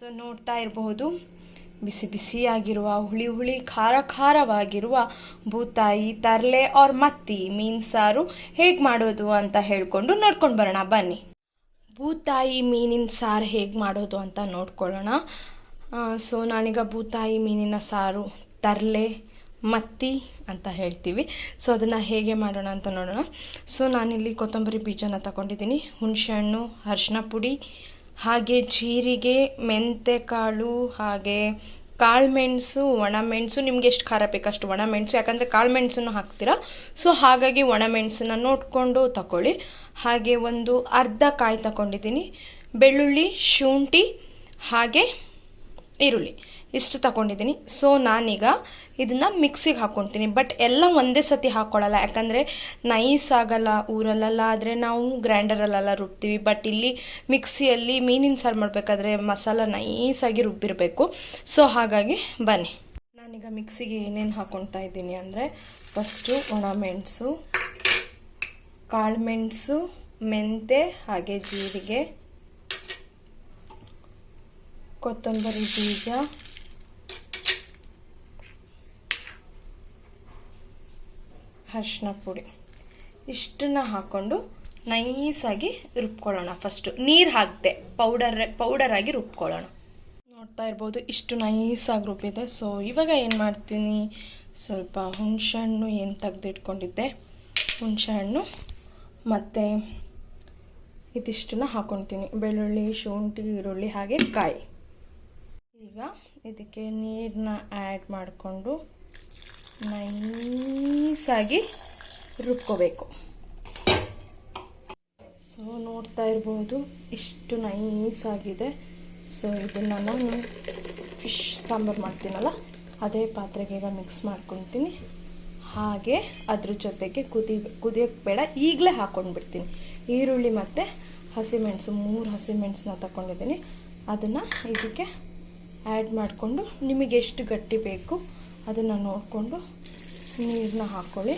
So ನೋಡ್ತಾ ಇರಬಹುದು. ಬಿಸಿ ಬಿಸಿಯಾಗಿರುವ, ಹುಳಿ ಹುಳಿ ಖಾರ ಖಾರವಾಗಿರುವ ಬೂತಾಯಿ, ತರ್ಲೆ ಆರ್ ಮತ್ತಿ, ಮೀನ್ ಸಾರು ಹೇಗೆ ಮಾಡೋದು ಅಂತ ಹೇಳಿಕೊಂಡು ನೋಡ್ಕೊಂಡು ಬರೋಣ. ಬನ್ನಿ. ಬೂತಾಯಿ, ಮೀನಿನ ಸಾರು ಹೇಗೆ ಮಾಡೋದು ಅಂತ ನೋಡ್ಕೊಳ್ಳೋಣ. ಸೊ ನಾನೀಗ ಬೂತಾಯಿ, ಮೀನಿನ ಸಾರು, ತರ್ಲೆ, ಮತ್ತಿ ಅಂತ ಹೇಳ್ತೀವಿ. ಸೊ ಅದನ್ನು ಹೇಗೆ ಮಾಡೋಣ ಅಂತ ನೋಡೋಣ. ಸೊ ನಾನಿಲ್ಲಿ ಕೊತ್ತಂಬರಿ ಬೀಜನ ತಗೊಂಡಿದ್ದೀನಿ. ಹುಣಸೆಹಣ್ಣು ಅರಿಶಿನ ಪುಡಿ ಹಾಗೆ ಜೀರಿಗೆ ಮೆಂತೆ ಕಾಳು ಹಾಗೆ ಕಾಳುಮೆಣಸು, ಒಣಮೆಣಸು. ನಿಮ್ಗೆ ಎಷ್ಟು ಖಾರ ಬೇಕು ಬೇಕಷ್ಟು ಒಣಮೆಣಸು. ಯಾಕಂದರೆ ಕಾಳುಮೆಣಸನ್ನು ಹಾಕ್ತೀರಾ? ಸೊ ಹಾಗಾಗಿ ಒಣಮೆಣಸನ್ನ ನೋಡಿಕೊಂಡು ತಗೊಳ್ಳಿ ಹಾಗೆ ಒಂದು ಅರ್ಧ ಕಾಯಿ ತಗೊಂಡಿದ್ದೀನಿ ಬೆಳ್ಳುಳ್ಳಿ, ಶುಂಠಿ, ಹಾಗೆ ಈರುಳ್ಳಿ. ಇಷ್ಟು ತಗೊಂಡಿದ್ದೀನಿ. ಸೊ ನಾನೀಗ ಇದನ್ನು ಮಿಕ್ಸಿಗೆ ಹಾಕ್ಕೊಳ್ತೀನಿ ಬಟ್ ಎಲ್ಲ ಒಂದೇ ಸತಿ ಹಾಕ್ಕೊಳ್ಳಲ್ಲ ಯಾಕಂದರೆ ನೈಸ್ ಆಗಲ್ಲ ಊರಲ್ಲೆಲ್ಲ. ಆದರೆ ನಾವು ಗ್ರೈಂಡರಲ್ಲೆಲ್ಲ ರುಬ್ತೀವಿ. ಬಟ್ ಇಲ್ಲಿ ಮಿಕ್ಸಿಯಲ್ಲಿ ಮೀನಿನ ಸಾರು ಮಾಡಬೇಕಾದ್ರೆ ಮಸಾಲ ನೈಸಾಗಿ ರುಬ್ಬಿರಬೇಕು. ಸೊ ಹಾಗಾಗಿ ಬನ್ನಿ. ನಾನೀಗ ಮಿಕ್ಸಿಗೆ ಏನೇನು ಹಾಕ್ಕೊಳ್ತಾ ಇದ್ದೀನಿ ಅಂದರೆ ಫಸ್ಟು ಒಣಮೆಣಸು ಕಾಳುಮೆಣಸು ಮೆಂತೆ ಹಾಗೆ ಜೀರಿಗೆ. ಕೊತ್ತಂಬರಿ ಬೀಜ. ಅರಿಶಿನ ಪುಡಿ. ಇಷ್ಟನ್ನ ಹಾಕ್ಕೊಂಡು ನೈಸಾಗಿ ರುಬ್ಕೊಳ್ಳೋಣ ಫಸ್ಟು ನೀರು ಹಾಕಿದೆ ಪೌಡರ್ ಪೌಡರ್ ಆಗಿ ರುಬ್ಕೊಳ್ಳೋಣ. ನೋಡ್ತಾ ಇರ್ಬೋದು, ಇಷ್ಟು ನೈಸಾಗಿ ರುಬ್ಬಿದೆ. ಸೊ ಇವಾಗ ಏನು ಮಾಡ್ತೀನಿ? ಸ್ವಲ್ಪ ಹುಣಸೆಹಣ್ಣು ಏನು ತೆಗೆದಿಟ್ಕೊಂಡಿದ್ದೆ? ಹುಣಸೆಹಣ್ಣು ಮತ್ತು ಇದಿಷ್ಟನ್ನ ಹಾಕ್ಕೊಳ್ತೀನಿ ಬೆಳ್ಳುಳ್ಳಿ, ಶುಂಠಿ, ಈರುಳ್ಳಿ ಹಾಗೆ ಕಾಯಿ. ಈಗ ಇದಕ್ಕೆ ನೀರನ್ನ ಆ್ಯಡ್ ಮಾಡಿಕೊಂಡು ನೈಸಾಗಿ ರುಬ್ಕೋಬೇಕು. ಸೊ ನೋಡ್ತಾ ಇರ್ಬೋದು, ಇಷ್ಟು ನೈಸಾಗಿದೆ ಸೊ ಇದನ್ನು ನಾನು ಫಿಶ್ ಸಾಂಬಾರು ಮಾಡ್ತೀನಲ್ಲ, ಅದೇ ಪಾತ್ರೆಗೆ ಈಗ ಮಿಕ್ಸ್ ಮಾಡ್ಕೊತೀನಿ. ಹಾಗೆ ಅದ್ರ ಜೊತೆಗೆ ಕುದಿ ಕುದಿಯೋಕ್ಕೆ ಬೇಡ, ಈಗಲೇ ಹಾಕ್ಕೊಂಡ್ಬಿಡ್ತೀನಿ ಈರುಳ್ಳಿ ಮತ್ತು ಹಸಿಮೆಣಸು ಮೂರು ಹಸಿಮೆಣಸನ್ನ ತಗೊಂಡಿದ್ದೀನಿ ಅದನ್ನು ಇದಕ್ಕೆ ಆ್ಯಡ್ ಮಾಡಿಕೊಂಡು ನಿಮಗೆ ಎಷ್ಟು ಗಟ್ಟಿ ಬೇಕು ಅದನ್ನು ನೋಡಿಕೊಂಡು ನೀರನ್ನ ಹಾಕ್ಕೊಳ್ಳಿ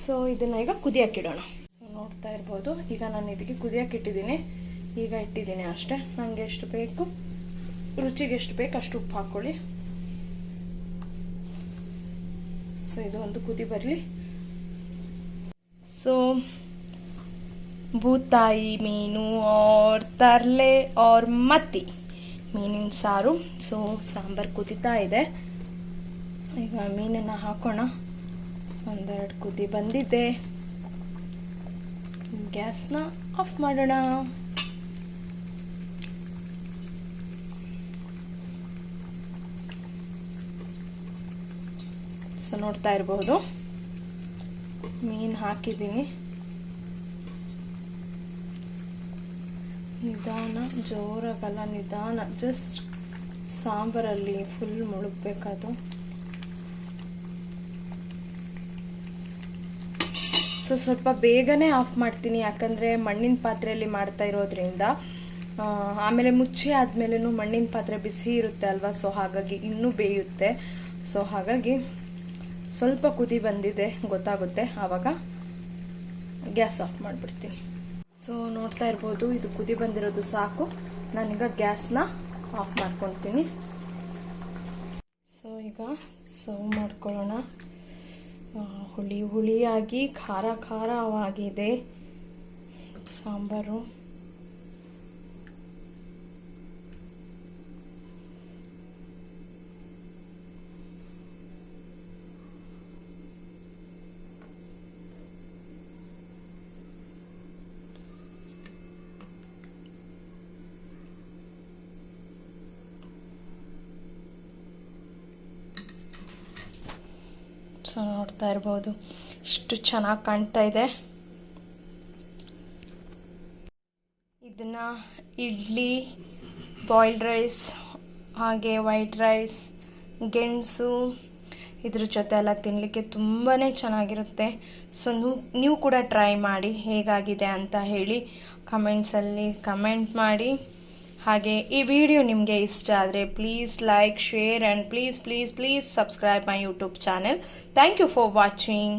ಸೊ ಇದನ್ನು ಈಗ ಕುದಿಯೋಕ್ಕಿಡೋಣ ಸೊ ನೋಡ್ತಾ ಇರ್ಬೋದು. ಈಗ ನಾನು ಇದಕ್ಕೆ ಕುದಿಯೋಕೆ ಇಟ್ಟಿದ್ದೀನಿ. ಈಗ ಇಟ್ಟಿದ್ದೀನಿ ಅಷ್ಟೇ. ನನಗೆ ಎಷ್ಟು ಬೇಕು? ರುಚಿಗೆ ಎಷ್ಟು ಬೇಕು ಅಷ್ಟು ಉಪ್ಪು ಹಾಕ್ಕೊಳ್ಳಿ ಸೊ ಇದು ಒಂದು ಕುದಿ ಬರಲಿ. ಸೊ ಬೂತಾಯಿ ಮೀನು, ಆರ್, ತರ್ಲೆ, ಆರ್, ಮತ್ತಿ. ಮೀನಿನ ಸಾರು. ಸೊ ಸಾಂಬಾರು ಕುದಿತಾ ಇದೆ. ಈಗ ಮೀನನ್ನು ಹಾಕೋಣ. ಒಂದೆರಡು ಕುದಿ ಬಂದಿದೆ. ಗ್ಯಾಸ್ನ ಆಫ್ ಮಾಡೋಣ. ಸೊ ನೋಡ್ತಾ ಇರಬಹುದು ಮೀನು ಹಾಕಿದ್ದೀನಿ. ನಿಧಾನ, ಜೋರಾಗಲ್ಲ, ನಿಧಾನ. ಜಸ್ಟ್ ಸಾಂಬಾರಲ್ಲಿ ಫುಲ್ ಮುಳುಗಬೇಕದು ಸೊ ಸ್ವಲ್ಪ ಬೇಗನೆ ಆಫ್ ಮಾಡ್ತೀನಿ. ಯಾಕಂದರೆ ಮಣ್ಣಿನ ಪಾತ್ರೆಯಲ್ಲಿ ಮಾಡ್ತಾ ಇರೋದ್ರಿಂದ ಆಮೇಲೆ ಮುಚ್ಚಿ ಆದಮೇಲೂ ಮಣ್ಣಿನ ಪಾತ್ರೆ ಬಿಸಿ ಇರುತ್ತೆ ಅಲ್ವಾ? ಸೊ ಹಾಗಾಗಿ ಇನ್ನೂ ಬೇಯುತ್ತೆ. ಸೊ ಹಾಗಾಗಿ ಸ್ವಲ್ಪ ಕುದಿ ಬಂದಿದೆ. ಗೊತ್ತಾಗುತ್ತೆ. ಆವಾಗ ಗ್ಯಾಸ್ ಆಫ್ ಮಾಡಿಬಿಡ್ತೀನಿ. ಸೊ ನೋಡ್ತಾ ಇರ್ಬೋದು, ಇದು ಕುದಿ ಬಂದಿರೋದು ಸಾಕು. ನಾನೀಗ ಗ್ಯಾಸ್ನ ಆಫ್ ಮಾಡ್ಕೊತೀನಿ. ಸೊ ಈಗ ಸರ್ವ್ ಮಾಡ್ಕೊಳ್ಳೋಣ. ಹುಳಿ ಹುಳಿಯಾಗಿ ಖಾರ ಖಾರವಾಗಿದೆ. ಸಾಂಬಾರು. ಸೊ ನೋಡ್ತಾ ಇರ್ಬೋದು. ಇಷ್ಟು ಚೆನ್ನಾಗಿ ಕಾಣ್ತಾ ಇದೆ. ಇದನ್ನು ಇಡ್ಲಿ ಬಾಯ್ಲ್ಡ್ ರೈಸ್ ಹಾಗೆ ವೈಟ್ ರೈಸ್ ಗೆಣಸು, ಇದ್ರ ಜೊತೆ ಎಲ್ಲ ತಿನ್ನಲಿಕ್ಕೆ ತುಂಬಾ ಚೆನ್ನಾಗಿರುತ್ತೆ. ಸೊ ನೀವು ಕೂಡ ಟ್ರೈ ಮಾಡಿ ಹೇಗಾಗಿದೆ ಅಂತ ಹೇಳಿ ಕಮೆಂಟ್ಸಲ್ಲಿ ಕಮೆಂಟ್ ಮಾಡಿ. ಹಾಗೆ ಈ ವಿಡಿಯೋ ನಿಮಗೆ ಇಷ್ಟ ಆದರೆ please like share and please please please subscribe my YouTube channel thank you for watching